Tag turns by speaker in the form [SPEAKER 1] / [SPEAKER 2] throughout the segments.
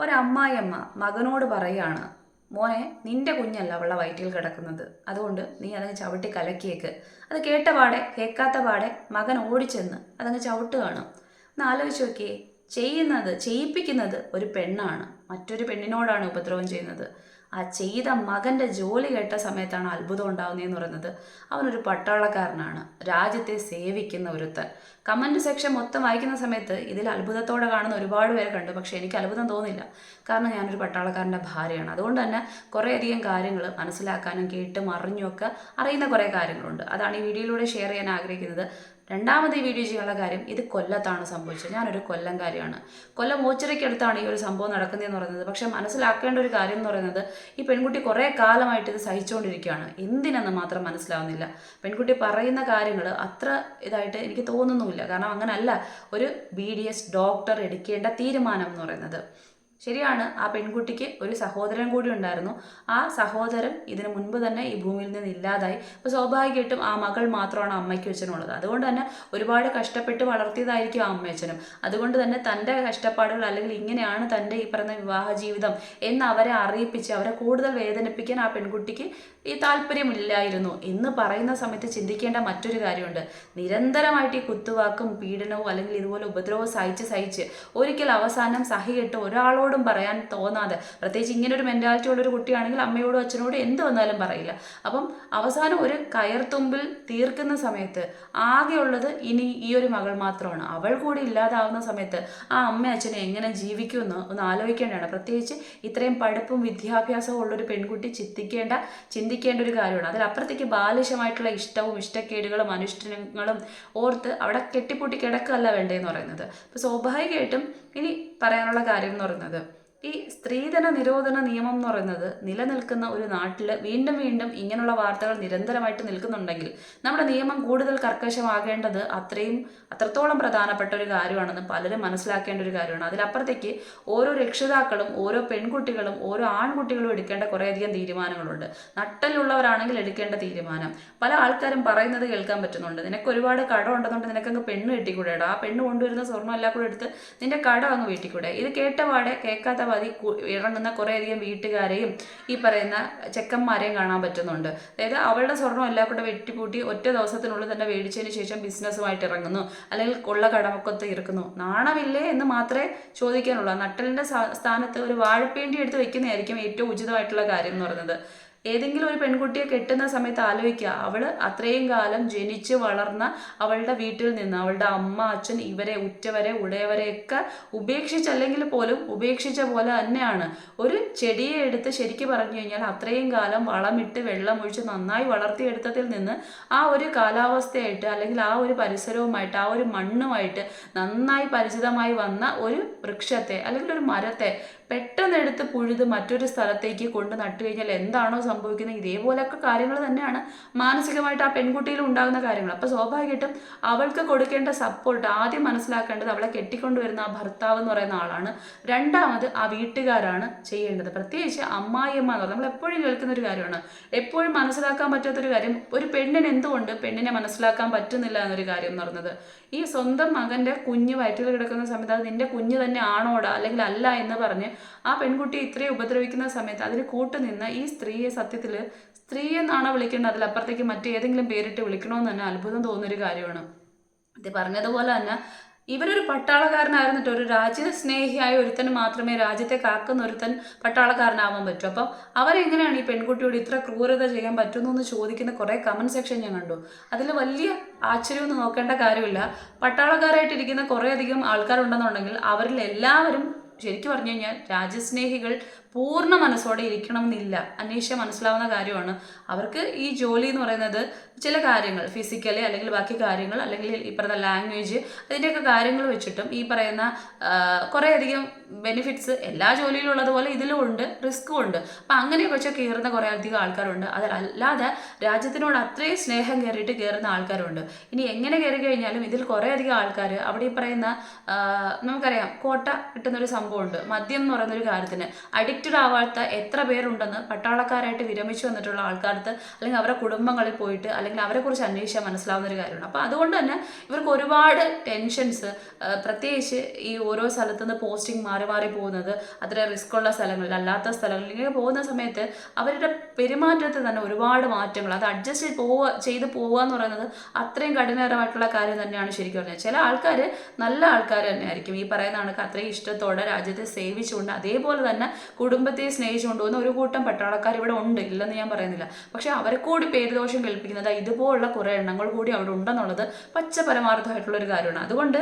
[SPEAKER 1] ഒരമ്മായിയമ്മ മകനോട് പറയാണ് മോനെ നിന്റെ കുഞ്ഞല്ല അവളുടെ വയറ്റിൽ കിടക്കുന്നത്. അതുകൊണ്ട് നീ അതങ്ങ് ചവിട്ടി കലക്കിയേക്ക്. അത് കേട്ട പാടെ കേൾക്കാത്ത പാടെ മകൻ ഓടിച്ചെന്ന് അതങ്ങ് ചവിട്ടുകയാണ് ഒന്ന് ആലോചിച്ച് നോക്കിയേ ചെയ്യുന്നത് ചെയ്യിപ്പിക്കുന്നത് ഒരു പെണ്ണാണ്. മറ്റൊരു പെണ്ണിനോടാണ് ഉപദ്രവം ചെയ്യുന്നത്. ആ ചെയ്ത മകന്റെ ജോലി കേട്ട സമയത്താണ് അത്ഭുതം ഉണ്ടാകുന്നതെന്ന് പറയുന്നത്. അവനൊരു പട്ടാളക്കാരനാണ്. രാജ്യത്തെ സേവിക്കുന്ന ഒരുത്തൻ. കമന്റ് സെക്ഷൻ മൊത്തം വായിക്കുന്ന സമയത്ത് ഇതിൽ അത്ഭുതത്തോടെ കാണുന്ന ഒരുപാട് പേരെ കണ്ടു. പക്ഷേ എനിക്ക് അത്ഭുതം തോന്നില്ല കാരണം ഞാനൊരു പട്ടാളക്കാരന്റെ ഭാര്യയാണ്. അതുകൊണ്ട് തന്നെ കുറേയധികം കാര്യങ്ങൾ മനസ്സിലാക്കാനും കേട്ടും അറിഞ്ഞുമൊക്കെ അറിയുന്ന കുറേ കാര്യങ്ങളുണ്ട്. അതാണ് ഈ വീഡിയോയിലൂടെ ഷെയർ ചെയ്യാൻ ആഗ്രഹിക്കുന്നത്. രണ്ടാമത് ഈ വീഡിയോ ചെയ്യാനുള്ള കാര്യം ഇത് കൊല്ലത്താണ് സംഭവിച്ചത്. ഞാനൊരു കൊല്ലംകാരിയാണ് കൊല്ലം മോച്ചറയ്ക്കടുത്താണ് ഈ ഒരു സംഭവം നടക്കുന്നതെന്ന് പറയുന്നത്. പക്ഷെ മനസ്സിലാക്കേണ്ട ഒരു കാര്യം എന്ന് പറയുന്നത് ഈ പെൺകുട്ടി കുറേ കാലമായിട്ട് ഇത് സഹിച്ചുകൊണ്ടിരിക്കുകയാണ് എന്തിനെന്ന് മാത്രം മനസ്സിലാവുന്നില്ല. പെൺകുട്ടി പറയുന്ന കാര്യങ്ങൾ അത്ര ഇതായിട്ട് എനിക്ക് തോന്നുന്നുമില്ല. കാരണം അങ്ങനല്ല. ഒരു ബി ഡി എസ് ഡോക്ടർ എടുക്കേണ്ട തീരുമാനം എന്ന് പറയുന്നത്. ശരിയാണ് ആ പെൺകുട്ടിക്ക് ഒരു സഹോദരൻ കൂടി ഉണ്ടായിരുന്നു. ആ സഹോദരൻ ഇതിനു മുൻപ് തന്നെ ഈ ഭൂമിയിൽ നിന്ന് ഇല്ലാതായി. അപ്പോൾ സ്വാഭാവികമായിട്ടും ആ മകൾ മാത്രമാണ് അമ്മയ്ക്ക് അച്ഛനും അതുകൊണ്ട് തന്നെ ഒരുപാട് കഷ്ടപ്പെട്ട് വളർത്തിയതായിരിക്കും ആ അമ്മയച്ഛനും. അതുകൊണ്ട് തന്നെ തന്റെ കഷ്ടപ്പാടുകൾ അല്ലെങ്കിൽ ഇങ്ങനെയാണ് തന്റെ ഈ പറയുന്ന വിവാഹ ജീവിതം എന്ന് അവരെ അറിയിപ്പിച്ച് അവരെ കൂടുതൽ വേദനിപ്പിക്കാൻ ആ പെൺകുട്ടിക്ക് ഈ താല്പര്യമില്ലായിരുന്നു. എന്ന് പറയുന്ന സമയത്ത് ചിന്തിക്കേണ്ട മറ്റൊരു കാര്യമുണ്ട്. നിരന്തരമായിട്ട് ഈ കുത്തുവാക്കും പീഡനവും അല്ലെങ്കിൽ ഇതുപോലെ ഉപദ്രവവും സഹിച്ച് സഹിച്ച് ഒരിക്കൽ അവസാനം സഹികെട്ട് ഒരാളോടും പറയാൻ തോന്നാതെ. പ്രത്യേകിച്ച് ഇങ്ങനെ ഒരു മെന്റാലിറ്റി ഉള്ള ഒരു കുട്ടിയാണെങ്കിൽ അമ്മയോടും അച്ഛനോടും എന്ത് വന്നാലും പറയില്ല. അപ്പം അവസാനം ഒരു കയർത്തുമ്പിൽ തീർക്കുന്ന സമയത്ത് ആകെയുള്ളത് ഇനി ഈ ഒരു മകൾ മാത്രമാണ്. അവൾ കൂടി ഇല്ലാതാവുന്ന സമയത്ത് ആ അമ്മ അച്ഛനെ എങ്ങനെ ജീവിക്കുമെന്ന് ഒന്ന് ആലോചിക്കേണ്ടതാണ്. പ്രത്യേകിച്ച് ഇത്രയും പഠിപ്പും വിദ്യാഭ്യാസവും ഉള്ളൊരു പെൺകുട്ടി ചിന്തിക്കേണ്ട ചിന്തിക്കേണ്ട ഒരു കാര്യമാണ്. അതിലപ്പുറത്തേക്ക് ബാലിശമായിട്ടുള്ള ഇഷ്ടവും ഇഷ്ടക്കേടുകളും അനുഷ്ഠാനങ്ങളും ഓർത്ത് അവിടെ കെട്ടിപ്പൂട്ടി കിടക്കല്ല വേണ്ടതെന്ന് പറയുന്നത്. അപ്പോൾ സ്വാഭാവികമായിട്ടും ഇനി പറയാനുള്ള കാര്യം എന്ന് പറയുന്നത് ഈ സ്ത്രീധന നിരോധന നിയമം എന്ന് പറയുന്നത് നിലനിൽക്കുന്ന ഒരു നാട്ടിൽ വീണ്ടും വീണ്ടും ഇങ്ങനെയുള്ള വാർത്തകൾ നിരന്തരമായിട്ട് നിൽക്കുന്നുണ്ടെങ്കിൽ നമ്മുടെ നിയമം കൂടുതൽ കർക്കശമാകേണ്ടത് അത്രയും അത്രത്തോളം പ്രധാനപ്പെട്ട ഒരു കാര്യമാണെന്ന് പലരും മനസ്സിലാക്കേണ്ട ഒരു കാര്യമാണ്. അതിലപ്പുറത്തേക്ക് ഓരോ രക്ഷിതാക്കളും ഓരോ പെൺകുട്ടികളും ഓരോ ആൺകുട്ടികളും എടുക്കേണ്ട കുറേയധികം തീരുമാനങ്ങളുണ്ട്. നട്ടലുള്ളവരാണെങ്കിൽ എടുക്കേണ്ട തീരുമാനം. പല ആൾക്കാരും പറയുന്നത് കേൾക്കാൻ പറ്റുന്നുണ്ട്. നിനക്ക് ഒരുപാട് കടം ഉണ്ടെന്നുണ്ട് നിനക്കങ്ങ് പെണ്ണ് കെട്ടിക്കൂടെടാ. ആ പെണ്ണ് കൊണ്ടുവരുന്ന സ്വർണം എല്ലാം കൂടെ എടുത്ത് നിന്റെ കടം അങ്ങ് വീട്ടിക്കൂടെ. ഇത് കേട്ടപാടെ കേൾക്കാത്ത കു- ഇറങ്ങുന്ന കുറേയധികം വീട്ടുകാരെയും ഈ പറയുന്ന ചെക്കന്മാരെയും കാണാൻ പറ്റുന്നുണ്ട്. അതായത് അവളുടെ സ്വർണം എല്ലാം കൂടെ വെട്ടിപ്പൂട്ടി ഒറ്റ ദിവസത്തിനുള്ളിൽ തന്നെ മേടിച്ചതിന് ശേഷം ബിസിനസ്സുമായിട്ട് ഇറങ്ങുന്നു. അല്ലെങ്കിൽ കൊള്ള കടമൊക്കെ ഇറക്കുന്നു നാണമില്ലേ എന്ന് മാത്രമേ ചോദിക്കാനുള്ളൂ. നട്ടലിന്റെ സ്ഥാനത്ത് ഒരു വാഴപ്പേണ്ടി എടുത്ത് വെക്കുന്നതായിരിക്കും ഏറ്റവും ഉചിതമായിട്ടുള്ള കാര്യം എന്ന് പറയുന്നത്. ഏതെങ്കിലും ഒരു പെൺകുട്ടിയെ കെട്ടുന്ന സമയത്ത് ആലോചിക്കുക. അവൾ അത്രയും കാലം ജനിച്ച് വളർന്ന അവളുടെ വീട്ടിൽ നിന്ന് അവളുടെ അമ്മ അച്ഛൻ ഇവരെ ഉറ്റവരെ ഉടയവരെയൊക്കെ ഉപേക്ഷിച്ചല്ലെങ്കിൽ പോലും ഉപേക്ഷിച്ച പോലെ തന്നെയാണ്. ഒരു ചെടിയെ എടുത്ത് ശരിക്കും പറഞ്ഞു കഴിഞ്ഞാൽ അത്രയും കാലം വളമിട്ട് വെള്ളമൊഴിച്ച് നന്നായി വളർത്തിയെടുത്തതിൽ നിന്ന് ആ ഒരു കാലാവസ്ഥയായിട്ട് അല്ലെങ്കിൽ ആ ഒരു പരിസരവുമായിട്ട് ആ ഒരു മണ്ണുമായിട്ട് നന്നായി പരിചിതമായി വന്ന ഒരു വൃക്ഷത്തെ അല്ലെങ്കിൽ ഒരു മരത്തെ പെട്ടെന്ന് എടുത്ത് പുഴുത് മറ്റൊരു സ്ഥലത്തേക്ക് കൊണ്ട് നട്ടു കഴിഞ്ഞാൽ എന്താണോ സംഭവിക്കുന്നത് ഇതേപോലൊക്കെ കാര്യങ്ങൾ തന്നെയാണ് മാനസികമായിട്ട് ആ പെൺകുട്ടിയിൽ ഉണ്ടാകുന്ന കാര്യങ്ങൾ. അപ്പോൾ സ്വാഭാവികമായിട്ടും അവൾക്ക് കൊടുക്കേണ്ട സപ്പോർട്ട് ആദ്യം മനസ്സിലാക്കേണ്ടത് അവളെ കെട്ടിക്കൊണ്ടുവരുന്ന ആ ഭർത്താവ് എന്ന് പറയുന്ന ആളാണ്. രണ്ടാമത് ആ വീട്ടുകാരാണ് ചെയ്യേണ്ടത്. പ്രത്യേകിച്ച് അമ്മായിയമ്മ എന്ന് പറഞ്ഞാൽ നമ്മൾ എപ്പോഴും കേൾക്കുന്ന ഒരു കാര്യമാണ്. എപ്പോഴും മനസ്സിലാക്കാൻ പറ്റാത്തൊരു കാര്യം ഒരു പെണ്ണിന് എന്തുകൊണ്ട് പെണ്ണിനെ മനസ്സിലാക്കാൻ പറ്റുന്നില്ല എന്നൊരു കാര്യം എന്ന് പറയുന്നത്. ഈ സ്വന്തം മകന്റെ കുഞ്ഞ് വയറ്റിൽ കിടക്കുന്ന സമയത്ത് അത് നിന്റെ കുഞ്ഞ് തന്നെ ആണോടാ? അല്ലെങ്കിൽ അല്ല എന്ന് പറഞ്ഞ് ആ പെൺകുട്ടിയെ ഇത്രയും ഉപദ്രവിക്കുന്ന സമയത്ത് അതിന് കൂട്ടുനിന്ന ഈ സ്ത്രീയെ സത്യത്തിൽ സ്ത്രീ എന്നാണോ വിളിക്കേണ്ടത്? അതിലപ്പുറത്തേക്ക് മറ്റേതെങ്കിലും പേരിട്ട് വിളിക്കണമെന്ന് തന്നെ അത്ഭുതം തോന്നുന്നൊരു കാര്യമാണ്. ഇത് പറഞ്ഞതുപോലെ തന്നെ ഇവരൊരു പട്ടാളക്കാരനായിരുന്നിട്ട് ഒരു രാജ്യസ്നേഹിയായ ഒരുത്തന് മാത്രമേ രാജ്യത്തെ കാക്കുന്ന ഒരുത്തൻ പട്ടാളക്കാരനാവാൻ പറ്റൂ. അപ്പം അവരെങ്ങനെയാണ് ഈ പെൺകുട്ടിയോട് ഇത്ര ക്രൂരത ചെയ്യാൻ പറ്റുന്നു എന്ന് ചോദിക്കുന്ന കുറേ കമന്റ് സെക്ഷൻ ഞാൻ കണ്ടു. അതിൽ വലിയ ആശ്ചര്യമൊന്നും നോക്കേണ്ട കാര്യമില്ല. പട്ടാളക്കാരായിട്ടിരിക്കുന്ന കുറേയധികം ആൾക്കാരുണ്ടെന്നുണ്ടെങ്കിൽ അവരിൽ എല്ലാവരും ശരിക്കും പറഞ്ഞു കഴിഞ്ഞാൽ രാജ്യസ്നേഹികൾ പൂർണ മനസ്സോടെ ഇരിക്കണമെന്നില്ല. അന്വേഷിച്ചാൽ മനസ്സിലാവുന്ന കാര്യമാണ്. അവർക്ക് ഈ ജോലി എന്ന് പറയുന്നത് ചില കാര്യങ്ങൾ ഫിസിക്കലി അല്ലെങ്കിൽ ബാക്കി കാര്യങ്ങൾ അല്ലെങ്കിൽ ഈ പറയുന്ന ലാംഗ്വേജ് അതിന്റെയൊക്കെ കാര്യങ്ങൾ വെച്ചിട്ടും ഈ പറയുന്ന കുറേയധികം ബെനിഫിറ്റ്സ് എല്ലാ ജോലിയിലും ഉള്ളതുപോലെ ഇതിലും ഉണ്ട് റിസ്ക്കും ഉണ്ട്. അപ്പം അങ്ങനെയൊക്കെ വെച്ച് കയറുന്ന കുറേ അധികം ആൾക്കാരുണ്ട് അതല്ലാതെ രാജ്യത്തിനോട് അത്രയും സ്നേഹം കയറിയിട്ട് കയറുന്ന ആൾക്കാരുണ്ട്. ഇനി എങ്ങനെ കയറി കഴിഞ്ഞാലും ഇതിൽ കുറേ അധികം ആൾക്കാർ അവിടെ ഈ പറയുന്ന നമുക്കറിയാം കോട്ട കിട്ടുന്നൊരു സംഭവമുണ്ട്. മദ്യം എന്ന് പറയുന്നൊരു കാര്യത്തിന്. അഡിക്റ്റ് അഡിക്റ്റഡ് ആവാത്ത എത്ര പേരുണ്ടെന്ന് പട്ടാളക്കാരായിട്ട് വിരമിച്ചു വന്നിട്ടുള്ള ആൾക്കാർക്ക് അല്ലെങ്കിൽ അവരുടെ കുടുംബങ്ങളിൽ പോയിട്ട് അല്ലെങ്കിൽ അവരെക്കുറിച്ച് അന്വേഷിച്ചാൽ മനസ്സിലാവുന്ന ഒരു കാര്യമാണ്. അപ്പോൾ അതുകൊണ്ട് തന്നെ ഇവർക്ക് ഒരുപാട് ടെൻഷൻസ് പ്രത്യേകിച്ച് ഈ ഓരോ സ്ഥലത്തു നിന്ന് പോസ്റ്റിംഗ് മാറി മാറി പോകുന്നത് അത്ര റിസ്ക് ഉള്ള സ്ഥലങ്ങളിൽ അല്ലാത്ത സ്ഥലങ്ങളിൽ ഇങ്ങനെ പോകുന്ന സമയത്ത് അവരുടെ പെരുമാറ്റത്തിൽ തന്നെ ഒരുപാട് മാറ്റങ്ങൾ അത് അഡ്ജസ്റ്റ് പോവുക ചെയ്ത് പോവുക എന്ന് പറയുന്നത് അത്രയും കഠിനകരമായിട്ടുള്ള കാര്യം തന്നെയാണ് ശരിക്കും പറഞ്ഞാൽ. ചില ആൾക്കാർ നല്ല ആൾക്കാർ തന്നെ ആയിരിക്കും ഈ പറയുന്ന കണക്ക് അത്രയും ഇഷ്ടത്തോടെ രാജ്യത്തെ സേവിച്ചുകൊണ്ട് അതേപോലെ തന്നെ കുടുംബത്തെ സ്നേഹിച്ചുകൊണ്ട് ഒരു കൂട്ടം പട്ടാളക്കാർ ഇവിടെ ഉണ്ട് ഇല്ലെന്ന് ഞാൻ പറയുന്നില്ല. പക്ഷെ അവരെ കൂടി പേരുദോഷം കേൾപ്പിക്കുന്നത് ഇതുപോലുള്ള കുറേ എണ്ണങ്ങൾ കൂടി അവിടെ ഉണ്ടെന്നുള്ളത് പച്ച പരമാർത്ഥമായിട്ടുള്ള ഒരു കാര്യമാണ്. അതുകൊണ്ട്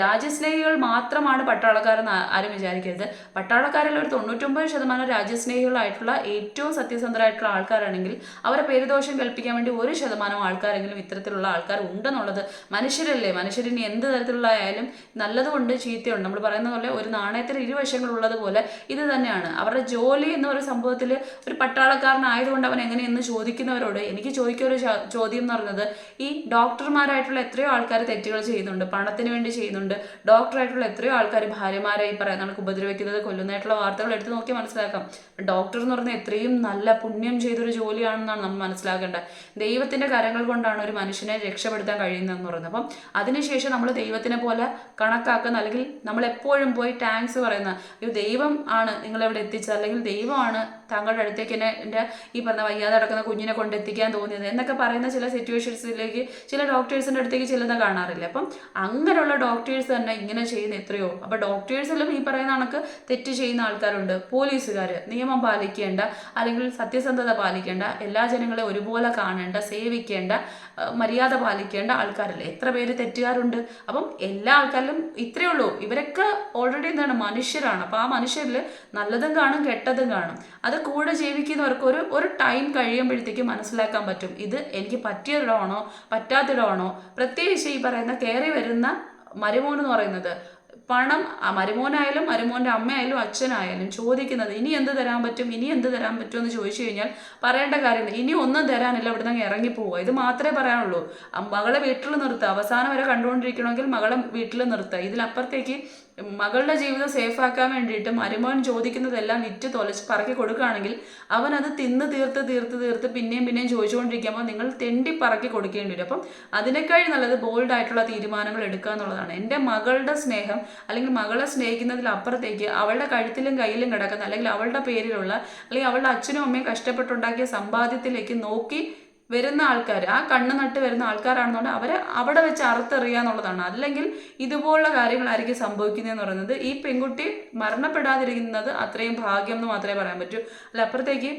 [SPEAKER 1] രാജ്യസ്നേഹികൾ മാത്രമാണ് പട്ടാളക്കാരെന്ന് ആരും വിചാരിക്കരുത്. പട്ടാളക്കാരിൽ ഒരു തൊണ്ണൂറ്റൊമ്പത് ശതമാനം രാജ്യസ്നേഹികളായിട്ടുള്ള ഏറ്റവും സത്യസന്ധരായിട്ടുള്ള ആൾക്കാരാണെങ്കിൽ അവരെ പേരുദോഷം കൽപ്പിക്കാൻ വേണ്ടി ഒരു ശതമാനം ആൾക്കാരെങ്കിലും ഇത്തരത്തിലുള്ള ആൾക്കാർ ഉണ്ടെന്നുള്ളത് മനുഷ്യരല്ലേ? മനുഷ്യരിനി എന്ത് തരത്തിലുള്ള ആയാലും നല്ലതുകൊണ്ട് ചീത്തയുണ്ട്. നമ്മൾ പറയുന്ന പോലെ ഒരു നാണയത്തിൽ ഇരുവശങ്ങളുള്ളത് പോലെ ഇത് തന്നെയാണ്. അവരുടെ ജോലി എന്ന ഒരു സംഭവത്തിൽ ഒരു പട്ടാളക്കാരനായതുകൊണ്ട് അവൻ എങ്ങനെയെന്ന് ചോദിക്കുന്നവരോട് എനിക്ക് ചോദിക്കുന്ന ഒരു ചോദ്യം എന്ന് പറയുന്നത് ഈ ഡോക്ടർമാരായിട്ടുള്ള എത്രയോ ആൾക്കാർ തെറ്റുകൾ ചെയ്യുന്നുണ്ട് പണത്തിന് വേണ്ടി ചെയ്യുന്നുണ്ട്. ഡോക്ടറായിട്ടുള്ള എത്രയോ ആൾക്കാർ ഭാര്യമാരെ ഈ പറയുന്ന കണക്ക് ഉപദ്രവിക്കുന്നത് കൊല്ലുന്നതായിട്ടുള്ള വാർത്തകൾ എടുത്ത് നോക്കി മനസ്സിലാക്കാം. ഡോക്ടർ എന്ന് പറഞ്ഞാൽ എത്രയും നല്ല പുണ്യം ചെയ്തൊരു ജോലിയാണെന്നാണ് നമ്മൾ മനസ്സിലാക്കേണ്ടത്. ദൈവത്തിന്റെ കരങ്ങൾ കൊണ്ടാണ് ഒരു മനുഷ്യനെ രക്ഷപ്പെടുത്താൻ കഴിയുന്നതെന്ന് പറയുന്നത്. അപ്പം അതിനുശേഷം നമ്മൾ ദൈവത്തിനെ പോലെ കണക്കാക്കുന്ന അല്ലെങ്കിൽ നമ്മൾ എപ്പോഴും പോയി ടാങ്ക്സ് പറയുന്ന ഒരു ദൈവം ആണ് നിങ്ങളെവിടെ എത്തിച്ചത് അല്ലെങ്കിൽ ദൈവമാണ് താങ്കളുടെ അടുത്തേക്ക് എന്നെ എന്റെ ഈ പറഞ്ഞ വയ്യാതെ നടക്കുന്ന കുഞ്ഞിനെ കൊണ്ടെത്തിക്കാൻ തോന്നിയത് എന്നൊക്കെ പറയുന്ന ചില സിറ്റുവേഷൻസിലേക്ക് ചില ഡോക്ടേഴ്സിന്റെ അടുത്തേക്ക് ചെല്ലുന്ന കാണാറില്ല? അപ്പം അങ്ങനെയുള്ള ഡോക്ടേഴ്സ് തന്നെ ഇങ്ങനെ ചെയ്യുന്ന എത്രയോ. അപ്പോൾ ഡോക്ടേഴ്സിലും ഈ പറയുന്ന കണക്ക് തെറ്റ് ചെയ്യുന്ന ആൾക്കാരുണ്ട്. പോലീസുകാർ നിയമം പാലിക്കേണ്ട അല്ലെങ്കിൽ സത്യസന്ധത പാലിക്കേണ്ട എല്ലാ ജനങ്ങളെ ഒരുപോലെ കാണേണ്ട സേവിക്കേണ്ട മര്യാദ പാലിക്കേണ്ട ആൾക്കാരല്ലേ? എത്ര പേര് തെറ്റുകാരുണ്ട്? അപ്പം എല്ലാ ആൾക്കാരിലും ഇത്രയേ ഉള്ളൂ. ഇവരൊക്കെ ഓൾറെഡി എന്താണ് മനുഷ്യരാണ്. അപ്പോൾ ആ മനുഷ്യരിൽ നല്ലതും കാണും കെട്ടതും കാണും. അത് കൂടെ ജീവിക്കുന്നവർക്ക് ഒരു ഒരു ടൈം കഴിയുമ്പോഴത്തേക്ക് മനസ്സിലാക്കാൻ പറ്റും. ഇത് എനിക്ക് പറ്റിയൊരിടമാണോ പറ്റാത്തിടമാണോ പ്രത്യേകിച്ച് ഈ പറയുന്ന കയറി വരുന്ന മരുമോൻ എന്ന് പറയുന്നത് പണം മരുമോനായാലും മരുമോന്റെ അമ്മയായാലും അച്ഛനായാലും ചോദിക്കുന്നത് ഇനി എന്ത് തരാൻ പറ്റും ഇനി എന്ത് തരാൻ പറ്റും എന്ന് ചോദിച്ചു കഴിഞ്ഞാൽ പറയേണ്ട കാര്യമില്ല. ഇനി ഒന്നും തരാനില്ല ഇവിടുന്ന് അങ്ങ് ഇറങ്ങി പോവുക. ഇത് മാത്രമേ പറയാനുള്ളൂ. മകളെ വീട്ടിൽ നിർത്തുക അവസാനം വരെ കണ്ടുകൊണ്ടിരിക്കണമെങ്കിൽ മകളെ വീട്ടിൽ നിർത്തുക ഇതിലപ്പുറത്തേക്ക് മകളുടെ ജീവിതം സേഫ് ആക്കാൻ വേണ്ടിയിട്ട് മരുമോൻ ചോദിക്കുന്നതെല്ലാം വിറ്റ് തൊലച്ച് പറക്കി കൊടുക്കുകയാണെങ്കിൽ അവൻ അത് തിന്ന് തീർത്ത് തീർത്ത് തീർത്ത് പിന്നെയും പിന്നെയും ചോദിച്ചുകൊണ്ടിരിക്കുമ്പോൾ നിങ്ങൾ തെണ്ടി പറക്കി കൊടുക്കേണ്ടി വരും. അപ്പം അതിനേക്കാൾ നല്ലത് ബോൾഡ് ആയിട്ടുള്ള തീരുമാനങ്ങൾ എടുക്കുക എന്നുള്ളതാണ്. എന്റെ മകളുടെ സ്നേഹം അല്ലെങ്കിൽ മകളെ സ്നേഹിക്കുന്നതിൽ അപ്പുറത്തേക്ക് അവളുടെ കഴുത്തിലും കയ്യിലും കിടക്കുന്ന അല്ലെങ്കിൽ അവളുടെ പേരിലുള്ള അല്ലെങ്കിൽ അവളുടെ അച്ഛനും അമ്മയും കഷ്ടപ്പെട്ടുണ്ടാക്കിയ സമ്പാദ്യത്തിലേക്ക് നോക്കി വരുന്ന ആൾക്കാർ ആ കണ്ണ് നട്ട് വരുന്ന ആൾക്കാരാണെന്നുണ്ടെങ്കിൽ അവരെ അവിടെ വെച്ച് അറുത്തെറിയുക എന്നുള്ളതാണ്. അല്ലെങ്കിൽ ഇതുപോലുള്ള കാര്യങ്ങളായിരിക്കും സംഭവിക്കുന്നതെന്ന് പറയുന്നത്. ഈ പെൺകുട്ടി മരണപ്പെടാതിരിക്കുന്നത് അത്രയും ഭാഗ്യം എന്ന് മാത്രമേ പറയാൻ പറ്റൂ. അല്ല അപ്പുറത്തേക്ക്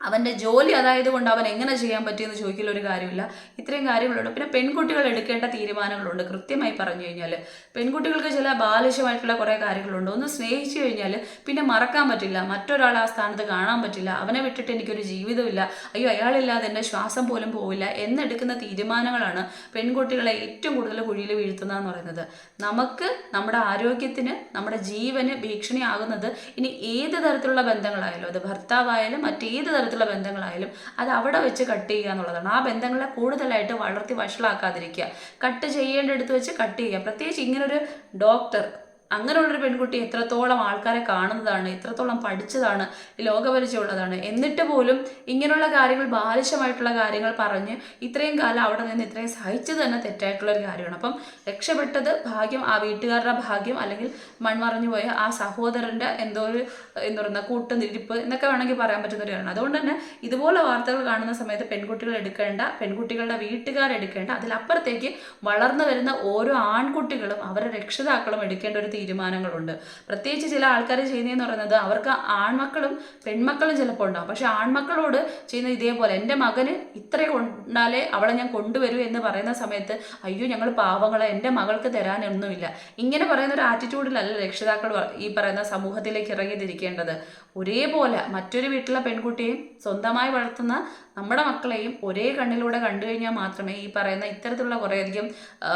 [SPEAKER 1] അവന്റെ ജോലി അതായത് കൊണ്ട് അവൻ എങ്ങനെ ചെയ്യാൻ പറ്റിയെന്ന് ചോദിക്കൽ ഒരു കാര്യമില്ല. ഇത്രയും കാര്യങ്ങളുണ്ട്. പിന്നെ പെൺകുട്ടികൾ എടുക്കേണ്ട തീരുമാനങ്ങളുണ്ട്. കൃത്യമായി പറഞ്ഞു കഴിഞ്ഞാൽ പെൺകുട്ടികൾക്ക് ചില ബാലിശമായിട്ടുള്ള കുറേ കാര്യങ്ങളുണ്ട്. ഒന്ന് സ്നേഹിച്ചു കഴിഞ്ഞാൽ പിന്നെ മറക്കാൻ പറ്റില്ല. മറ്റൊരാൾ ആ സ്ഥാനത്ത് കാണാൻ പറ്റില്ല. അവനെ വിട്ടിട്ട് എനിക്കൊരു ജീവിതമില്ല. അയ്യോ അയാളില്ലാതെ എന്റെ ശ്വാസം പോലും പോവില്ല എന്നെടുക്കുന്ന തീരുമാനങ്ങളാണ് പെൺകുട്ടികളെ ഏറ്റവും കൂടുതൽ കുഴിയിൽ വീഴ്ത്തുന്നതെന്ന് പറയുന്നത്. നമുക്ക് നമ്മുടെ ആരോഗ്യത്തിന് നമ്മുടെ ജീവന് ഭീഷണിയാകുന്നത് ഇനി ഏത് തരത്തിലുള്ള ബന്ധങ്ങളായാലും അത് ഭർത്താവായാലും മറ്റേത് തരത്തിലുള്ള ബന്ധങ്ങളായാലും അത് അവിടെ വെച്ച് കട്ട് ചെയ്യുക എന്നുള്ളതാണ്. ആ ബന്ധങ്ങളെ കൂടുതലായിട്ട് വളർത്തി വഷളാക്കാതിരിക്കുക. കട്ട് ചെയ്യേണ്ടടുത്ത് വെച്ച് കട്ട് ചെയ്യുക. പ്രത്യേകിച്ച് ഇങ്ങനൊരു ഡോക്ടർ അങ്ങനെയുള്ളൊരു പെൺകുട്ടി എത്രത്തോളം ആൾക്കാരെ കാണുന്നതാണ് എത്രത്തോളം പഠിച്ചതാണ് ലോകപരിചയമുള്ളതാണ്. എന്നിട്ട് പോലും ഇങ്ങനെയുള്ള കാര്യങ്ങൾ ബാലിശമായിട്ടുള്ള കാര്യങ്ങൾ പറഞ്ഞ് ഇത്രയും കാലം അവിടെ നിന്ന് ഇത്രയും സഹിച്ചത് തന്നെ തെറ്റായിട്ടുള്ള ഒരു കാര്യമാണ്. അപ്പം രക്ഷപ്പെട്ടത് ഭാഗ്യം ആ വീട്ടുകാരുടെ ഭാഗ്യം അല്ലെങ്കിൽ മൺമറഞ്ഞു പോയ ആ സഹോദരന്റെ എന്തോ ഒരു എന്താ പറയുക കൂട്ടുനിരിപ്പ് എന്നൊക്കെ വേണമെങ്കിൽ പറയാൻ പറ്റുന്ന ഒരു കാര്യമാണ്. അതുകൊണ്ട് തന്നെ ഇതുപോലെ വാർത്തകൾ കാണുന്ന സമയത്ത് പെൺകുട്ടികൾ എടുക്കേണ്ട പെൺകുട്ടികളുടെ വീട്ടുകാരെടുക്കേണ്ട അതിലപ്പുറത്തേക്ക് വളർന്നു വരുന്ന ഓരോ ആൺകുട്ടികളും അവരുടെ രക്ഷിതാക്കളും എടുക്കേണ്ട ഒരു തീരുമാനങ്ങളുണ്ട്. പ്രത്യേകിച്ച് ചില ആൾക്കാർ ചെയ്യുന്നതെന്ന് പറയുന്നത് അവർക്ക് ആൺമക്കളും പെൺമക്കളും ചിലപ്പോൾ ഉണ്ടാവും. പക്ഷെ ആൺമക്കളോട് ചെയ്യുന്ന ഇതേപോലെ എന്റെ മകന് ഇത്ര കൊണ്ടാലേ അവളെ ഞാൻ കൊണ്ടുവരൂ എന്ന് പറയുന്ന സമയത്ത് അയ്യോ ഞങ്ങൾ പാവങ്ങളെ എന്റെ മകൾക്ക് തരാനൊന്നുമില്ല. ഇങ്ങനെ പറയുന്ന ഒരു ആറ്റിറ്റ്യൂഡിലല്ല രക്ഷിതാക്കൾ ഈ പറയുന്ന സമൂഹത്തിലേക്ക് ഇറങ്ങിത്തിരിക്കേണ്ടത്. ഒരേപോലെ മറ്റൊരു വീട്ടിലെ പെൺകുട്ടിയും സ്വന്തമായി വളർത്തുന്ന നമ്മുടെ മക്കളെയും ഒരേ കണ്ണിലൂടെ കണ്ടു കഴിഞ്ഞാൽ മാത്രമേ ഈ പറയുന്ന ഇത്തരത്തിലുള്ള കുറേയധികം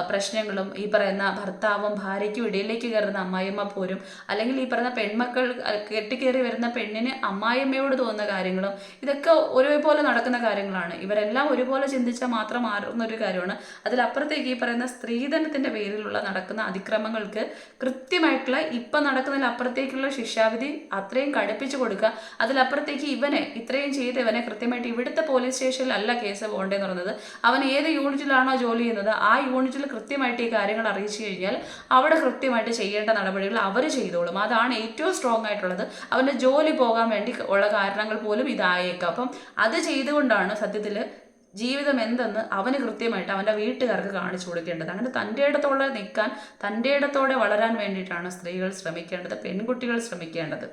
[SPEAKER 1] പ്രശ്നങ്ങളും ഈ പറയുന്ന ഭർത്താവും ഭാര്യയ്ക്കും ഇടയിലേക്ക് കയറുന്ന അമ്മായിയമ്മ പോരും അല്ലെങ്കിൽ ഈ പറയുന്ന പെൺമക്കൾ കെട്ടിക്കേറി വരുന്ന പെണ്ണിന് അമ്മായിയമ്മയോട് തോന്നുന്ന കാര്യങ്ങളും ഇതൊക്കെ ഒരേപോലെ നടക്കുന്ന കാര്യങ്ങളാണ്. ഇവരെല്ലാം ഒരുപോലെ ചിന്തിച്ചാൽ മാത്രം മാറുന്ന ഒരു കാര്യമാണ്. അതിലപ്പുറത്തേക്ക് ഈ പറയുന്ന സ്ത്രീധനത്തിന്റെ പേരിലുള്ള നടക്കുന്ന അതിക്രമങ്ങൾക്ക് കൃത്യമായിട്ടുള്ള ഇപ്പം നടക്കുന്നതിൽ അപ്പുറത്തേക്കുള്ള ശിക്ഷാവിധി അത്രയും കടുപ്പിച്ചു കൊടുക്കുക. അതിലപ്പുറത്തേക്ക് ഇവനെ ഇത്രയും ചെയ്ത് ഇവനെ കൃത്യമായിട്ട് ഇവിടുത്തെ പോലീസ് സ്റ്റേഷനിലല്ല കേസ് പോകേണ്ടതെന്ന് പറയുന്നത്. അവൻ ഏത് യൂണിറ്റിലാണോ ജോലി ചെയ്യുന്നത് ആ യൂണിറ്റിൽ കൃത്യമായിട്ട് ഈ കാര്യങ്ങൾ അറിയിച്ചു കഴിഞ്ഞാൽ അവിടെ കൃത്യമായിട്ട് ചെയ്യേണ്ട നടപടികൾ അവർ ചെയ്തോളും. അതാണ് ഏറ്റവും സ്ട്രോങ് ആയിട്ടുള്ളത്. അവന്റെ ജോലി പോകാൻ വേണ്ടി ഉള്ള കാരണങ്ങൾ പോലും ഇതായേക്കാം. അപ്പം അത് ചെയ്തുകൊണ്ടാണ് സത്യത്തിൽ ജീവിതം എന്തെന്ന് അവന് കൃത്യമായിട്ട് അവന്റെ വീട്ടുകാർക്ക് കാണിച്ചു കൊടുക്കേണ്ടത്. അങ്ങനെ തന്റെ ഇടത്തോടെ നിൽക്കാൻ തന്റെ ഇടത്തോടെ വളരാൻ വേണ്ടിയിട്ടാണ് സ്ത്രീകൾ ശ്രമിക്കേണ്ടത് പെൺകുട്ടികൾ ശ്രമിക്കേണ്ടത്.